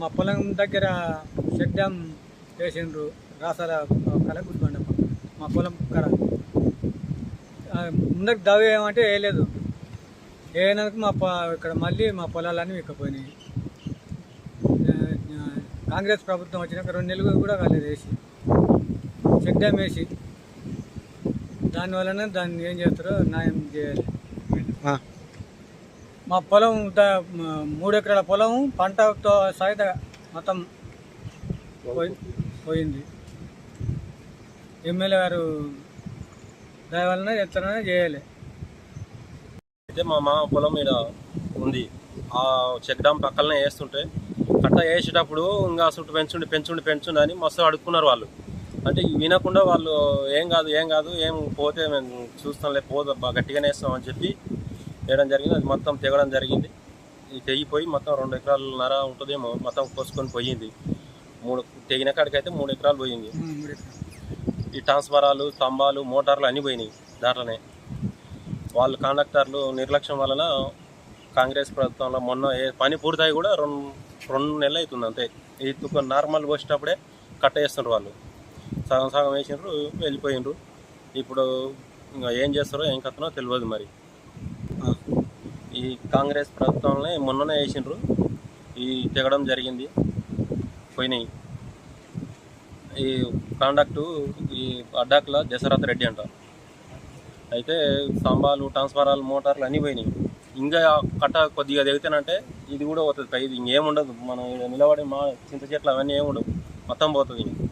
మా పొలం దగ్గర చెక్ డ్యామ్ వేసిండ్రు. రాసాల కళ గుడిబండ మా పొలం కర ఆ, ముందరికి ఏమంటే వేయలేదు. వేయనందుకు మా ఇక్కడ మళ్ళీ మా పొలాలన్నీ విక్కపోయినాయి. కాంగ్రెస్ ప్రభుత్వం వచ్చినాక రెండు నెలలు కూడా కాలేదు వేసి. చెక్ డ్యామ్ వేసి. దానివలన దాన్ని ఏం చేస్తారో న్యాయం చేయాలి. మా పొలం మూడు ఎకరాల పొలం పంటతో సహిత మొత్తం పోయింది. ఎమ్మెల్యే గారు దాని వలన ఎత్తనైనా చేయాలి. అయితే మా మామ పొలం మీద ఉంది. ఆ చెక్ డామ్ పక్కలనే వేస్తుంటే కట్ట వేసేటప్పుడు ఇంకా చుట్టూ పెంచుండి పెంచుండి పెంచుండి అని మస్తు అడుక్కున్నారు వాళ్ళు. అంటే వినకుండా వాళ్ళు ఏం కాదు ఏం కాదు ఏం పోతే మేము చూస్తాంలే పోదు గట్టిగానే వేస్తామని చెప్పి వేయడం జరిగింది. అది మొత్తం తెగడం జరిగింది. తెగిపోయి మొత్తం రెండు ఎకరాలు నర ఉంటుందేమో మొత్తం కోసుకొని పోయింది. మూడు తెగిన కాడికైతే మూడు ఎకరాలు పోయింది. ఈ ట్రాన్స్ఫరాలు స్తంభాలు మోటార్లు అన్నీ పోయినాయి దాంట్లోనే. వాళ్ళు కండక్టర్లు నిర్లక్ష్యం వలన కాంగ్రెస్ ప్రభుత్వంలో మొన్న ఏ పని పూర్తయి కూడా రెండు రెండు నెలలు అవుతుంది అంతే. ఇది నార్మల్ పోసేటప్పుడే కట్ట వేస్తుండ్రు వాళ్ళు. సగం సగం వేసిండ్రు వెళ్ళిపోయిండ్రు. ఇప్పుడు ఇంకా ఏం చేస్తారో ఏం కథనో తెలియదు మరి. ఈ కాంగ్రెస్ ప్రభుత్వంలో మొన్ననే వేసిండ్రు. ఈ తెగడం జరిగింది. పోయినాయి. ఈ కాండక్టు ఈ అడ్డాకుల దశరథ్ రెడ్డి అంట. అయితే స్తంభాలు ట్రాన్స్ఫారాలు మోటార్లు అన్నీ పోయినాయి. ఇంకా కట్ట కొద్దిగా దిగుతానంటే ఇది కూడా పోతుంది. ఇది ఇంకేముండదు మనం ఈడ నిలబడి మా చింత చెట్లు అవన్నీ ఏముండవు మొత్తం పోతుంది. ఇంక.